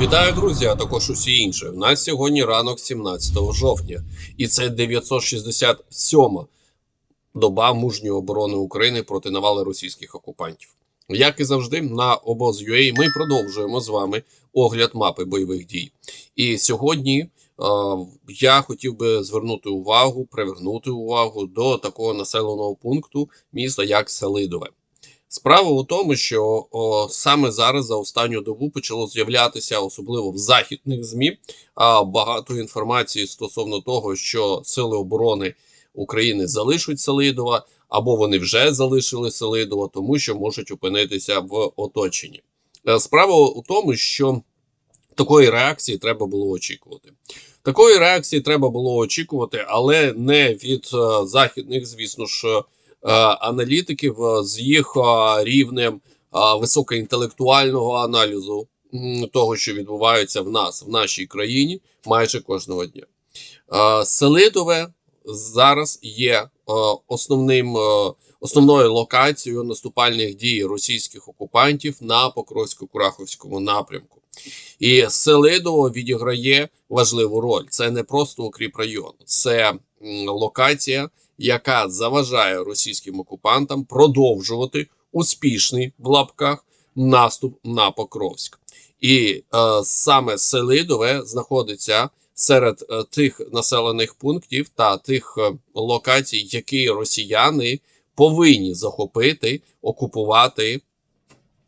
Вітаю, друзі, а також усі інші. У нас сьогодні ранок 17 жовтня, і це 967 доба мужньої оборони України проти навали російських окупантів. Як і завжди, на обоз.ua ми продовжуємо з вами огляд мапи бойових дій. І сьогодні е, я хотів би звернути увагу, привернути увагу до такого населеного пункту міста, як Селидове. Справа у тому, що о, саме зараз за останню добу почало з'являтися, особливо в західних змі, а, багато інформації стосовно того, що сили оборони України залишать Селидова, або вони вже залишили Селидова, тому що можуть опинитися в оточенні. Е, Справа у тому, що такої реакції треба було очікувати. Такої реакції треба було очікувати, але не від е, західних, звісно ж, аналітиків е, з їх е, рівнем е, високоінтелектуального аналізу того, що відбувається в нас в нашій країні майже кожного дня. Е, Селидове зараз є е, основним е, основною локацією наступальних дій російських окупантів на Покровсько-Кураховському напрямку. І Селидово відіграє важливу роль. Це не просто укріп район, це локація, яка заважає російським окупантам продовжувати успішний в лапках наступ на Покровськ. І е, саме Селидове знаходиться серед е, тих населених пунктів та тих е, локацій, які росіяни повинні захопити, окупувати.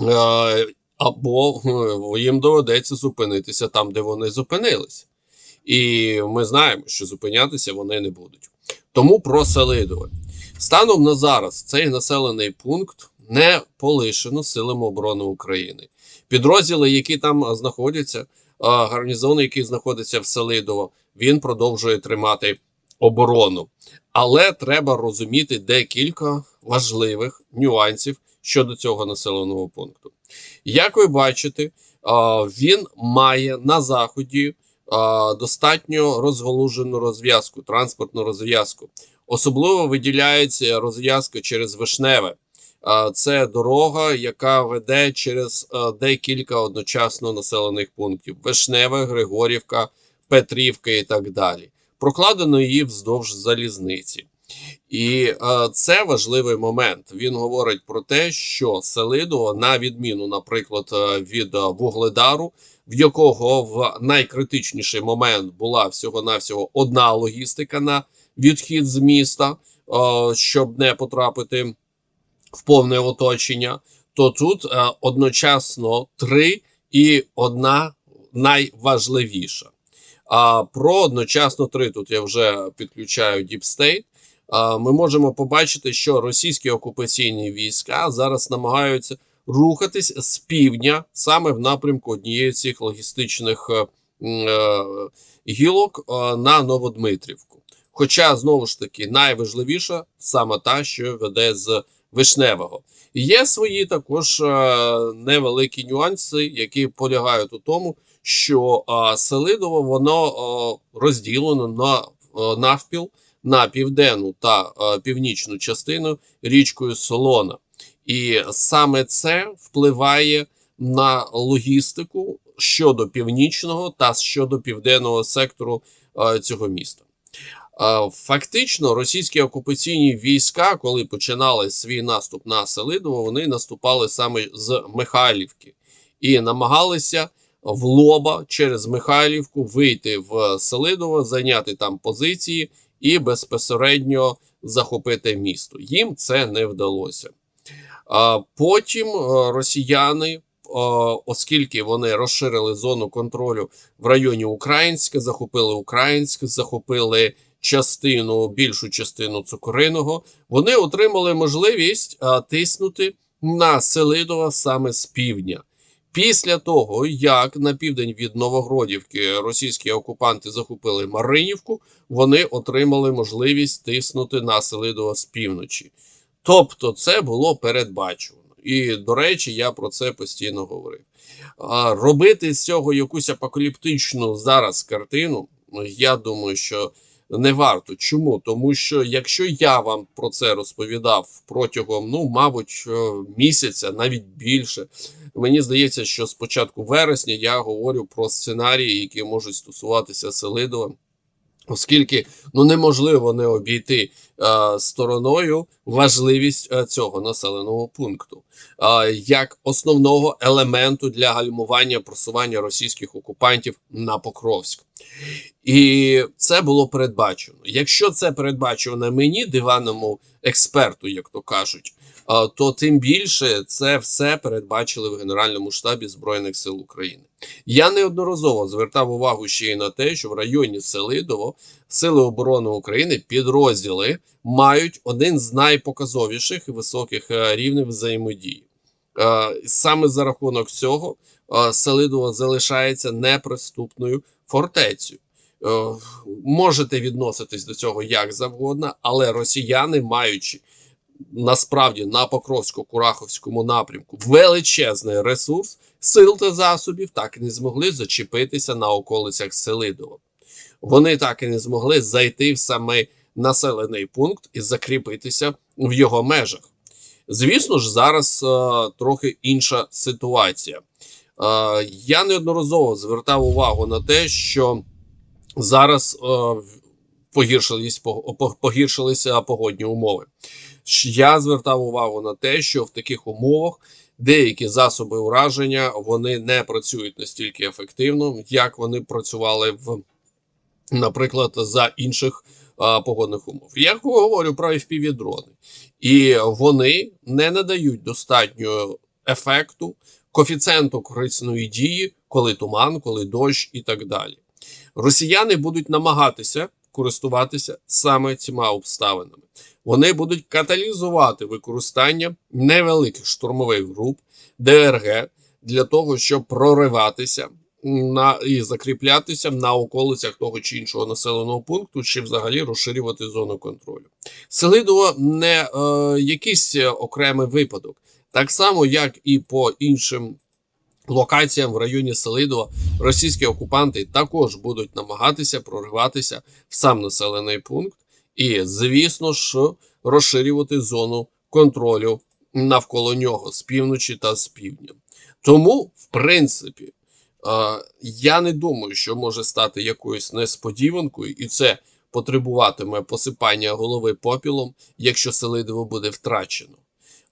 Е, або е, їм доведеться зупинитися там, де вони зупинилися. І ми знаємо, що зупинятися вони не будуть. Тому про Селидове. Станом на зараз цей населений пункт не полишено силами оборони України. Підрозділи, які там знаходяться, гарнізон, який знаходиться в Селидово, він продовжує тримати оборону. Але треба розуміти декілька важливих нюансів щодо цього населеного пункту. Як ви бачите, він має на заході достатньо розголужену розв'язку, транспортну розв'язку. Особливо виділяється розв'язка через Вишневе. Це дорога, яка веде через декілька одночасно населених пунктів: Вишневе, Григорівка, Петрівка і так далі. Прокладено її вздовж залізниці. І е, це важливий момент. Він говорить про те, що Селидово, на відміну, наприклад, е, від е, Вугледару, в якого в найкритичніший момент була всього-навсього одна логістика на відхід з міста, е, щоб не потрапити в повне оточення, то тут е, одночасно три і одна найважливіша. А про одночасно три тут я вже підключаю State. Ми можемо побачити, що російські окупаційні війська зараз намагаються рухатись з півдня саме в напрямку однієї з цих логістичних е, е, гілок е, на Новодмитрівку. Хоча знову ж таки найважливіша саме та, що веде з Вишневого. Є свої також невеликі нюанси, які полягають у тому, що Селидово воно розділено на навпіл на південну та е, північну частину річкою Солона. І саме це впливає на логістику щодо північного та щодо південного сектору е, цього міста. Е, Фактично, російські окупаційні війська, коли починали свій наступ на Селидово, вони наступали саме з Михайлівки і намагалися в лоба через Михайлівку вийти в Селидово, зайняти там позиції і безпосередньо захопити місто. Їм це не вдалося. Потім е, росіяни, е, оскільки вони розширили зону контролю в районі Українська, захопили Українськ, захопили частину, більшу частину Цукориного, вони отримали можливість е, тиснути на Селидова саме з півдня. Після того, як на південь від Новогродівки російські окупанти захопили Маринівку, вони отримали можливість тиснути на Селидова з півночі. Тобто, це було передбачувано. І, до речі, я про це постійно говорив. А, робити з цього якусь апокаліптичну зараз картину, ну, я думаю, що не варто. Чому? Тому що якщо я вам про це розповідав протягом, ну, мабуть, е, місяця, навіть більше, мені здається, що з початку вересня я говорю про сценарії, які можуть стосуватися Селидова. Оскільки ну неможливо не обійти е, стороною важливість е, цього населеного пункту е, як основного елементу для гальмування просування російських окупантів на Покровськ. І це було передбачено. Якщо це передбачено мені, диванному експерту, як то кажуть, то тим більше це все передбачили в Генеральному штабі Збройних сил України. Я неодноразово звертав увагу ще й на те, що в районі Селидово Сили оборони України підрозділи мають один з найпоказовіших і високих е, рівнів взаємодії. Е, Саме за рахунок цього е, Селидово залишається неприступною фортецею. Можете відноситись до цього як завгодно, але росіяни, маючи насправді на Покровсько-Кураховському напрямку величезний ресурс сил та засобів, так і не змогли зачепитися на околицях Селидова. Вони так і не змогли зайти в саме населений пункт і закріпитися в його межах. Звісно ж, зараз е, трохи інша ситуація. Е, я неодноразово звертав увагу на те, що зараз е, погіршились, погіршилися погодні умови. Я звертав увагу на те, що в таких умовах деякі засоби ураження вони не працюють настільки ефективно, як вони працювали в, наприклад, за інших погодних умов. Я говорю про FPV-дрони, і вони не надають достатньо ефекту, коефіцієнту корисної дії, коли туман, коли дощ і так далі. Росіяни будуть намагатися користуватися саме цими обставинами. Вони будуть каталізувати використання невеликих штурмових груп ДРГ для того, щоб прориватися на і закріплятися на околицях того чи іншого населеного пункту, чи взагалі розширювати зону контролю. Селидово не е, якийсь окремий випадок, так само як і по іншим локаціям в районі Селидова, російські окупанти також будуть намагатися прориватися в сам населений пункт і, звісно ж, розширювати зону контролю навколо нього з півночі та з півдня. Тому, в принципі, е, я не думаю, що може стати якоюсь несподіванкою, і це потребуватиме посипання голови попілом, якщо Селидово буде втрачено.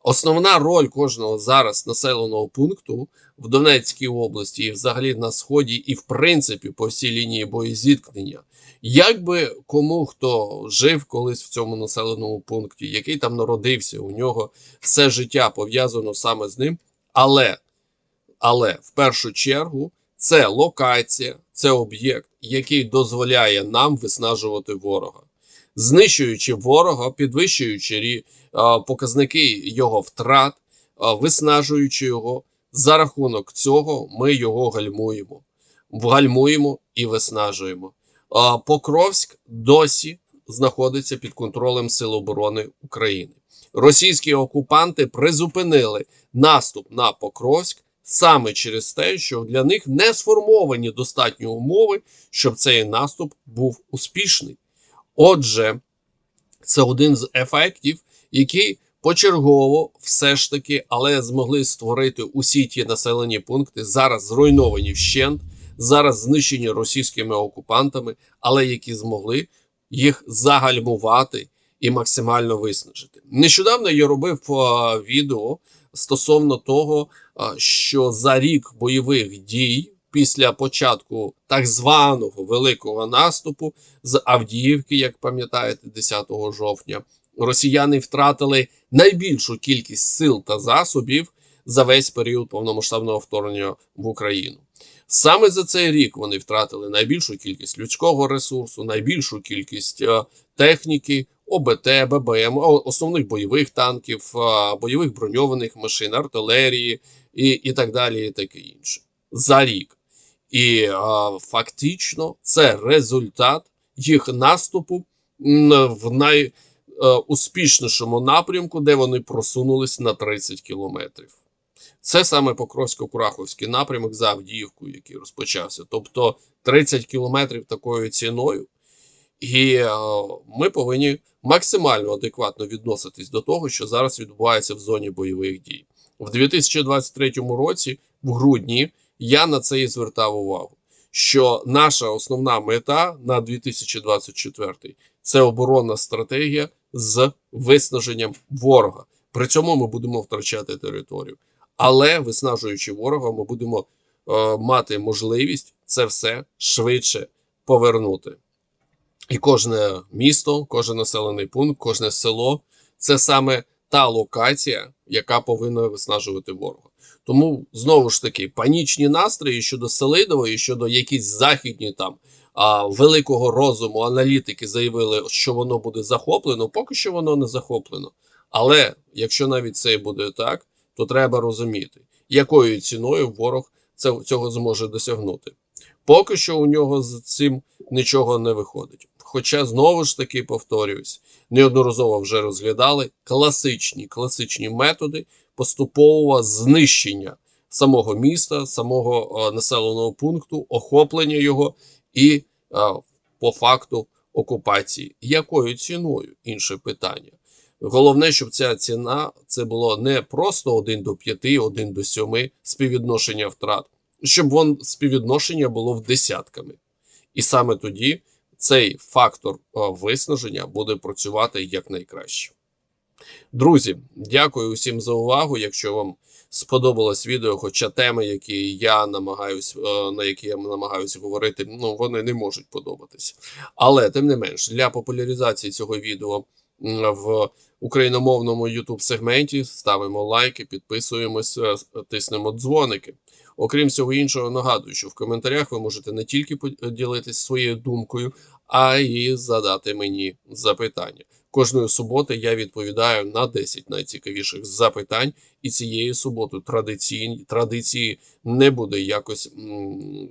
Основна роль кожного зараз населеного пункту в Донецькій області, і взагалі на сході, і в принципі по всій лінії боєзіткнення. Як би кому хто жив колись в цьому населеному пункті, який там народився, у нього все життя пов'язано саме з ним. Але, але в першу чергу це локація, це об'єкт, який дозволяє нам виснажувати ворога, знищуючи ворога, підвищуючи показники його втрат, виснажуючи його. За рахунок цього ми його гальмуємо, гальмуємо і виснажуємо. Покровськ досі знаходиться під контролем Сил оборони України. Російські окупанти призупинили наступ на Покровськ саме через те, що для них не сформовані достатні умови, щоб цей наступ був успішний. Отже, це один з ефектів, який почергово все ж таки, але змогли створити усі ті населені пункти, зараз зруйновані вщент, зараз знищені російськими окупантами, але які змогли їх загальмувати і максимально виснажити. Нещодавно я робив відео стосовно того, що за рік бойових дій. Після початку так званого великого наступу з Авдіївки, як пам'ятаєте, 10 жовтня, росіяни втратили найбільшу кількість сил та засобів за весь період повномасштабного вторгнення в Україну. Саме за цей рік вони втратили найбільшу кількість людського ресурсу, найбільшу кількість е, техніки, ОБТ, ББМ, основних бойових танків, е, бойових броньованих машин, артилерії і, і так далі, і таке інше. За рік. І е, фактично це результат їх наступу в най е, напрямку, де вони просунулись на 30 кілометрів. Це саме Покровсько-Кураховський напрямок за Авдіївкою, який розпочався. Тобто 30 кілометрів такою ціною. І е, ми повинні максимально адекватно відноситись до того, що зараз відбувається в зоні бойових дій. В 2023 році, в грудні, я на це і звертав увагу, що наша основна мета на 2024 це оборонна стратегія з виснаженням ворога. При цьому ми будемо втрачати територію. Але виснажуючи ворога, ми будемо е, мати можливість це все швидше повернути. І кожне місто, кожен населений пункт, кожне село це саме та локація, яка повинна виснажувати ворога. Тому знову ж таки панічні настрої щодо Селидова і щодо якісь західні там а, великого розуму аналітики заявили, що воно буде захоплено. Поки що воно не захоплено. Але якщо навіть це буде так, то треба розуміти, якою ціною ворог це, цього зможе досягнути. Поки що у нього з цим нічого не виходить. Хоча знову ж таки повторююсь, неодноразово вже розглядали класичні класичні методи поступового знищення самого міста, самого е, населеного пункту, охоплення його і е, по факту окупації. Якою ціною? Інше питання. Головне, щоб ця ціна це було не просто 1 до 5, 1 до 7 співвідношення втрат, щоб вон співвідношення було в десятками. І саме тоді цей фактор е, виснаження буде працювати якнайкраще. Друзі, дякую усім за увагу. Якщо вам сподобалось відео, хоча теми, які я намагаюсь, е, на які я намагаюся говорити, ну вони не можуть подобатися. Але тим не менш, для популяризації цього відео в україномовному youtube сегменті ставимо лайки, підписуємося, тиснемо дзвоники. Окрім всього іншого, нагадую, що в коментарях ви можете не тільки поділитись своєю думкою, а й задати мені запитання. Кожної суботи я відповідаю на 10 найцікавіших запитань, і цієї суботи традиційні традиції не буде якось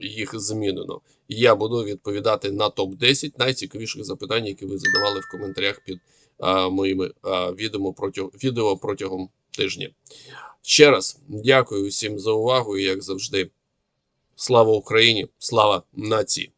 їх змінено. Я буду відповідати на топ 10 найцікавіших запитань, які ви задавали в коментарях під а, моїми а, відео протягом відео протягом тижня. Ще раз дякую усім за увагу і як завжди. Слава Україні! Слава нації!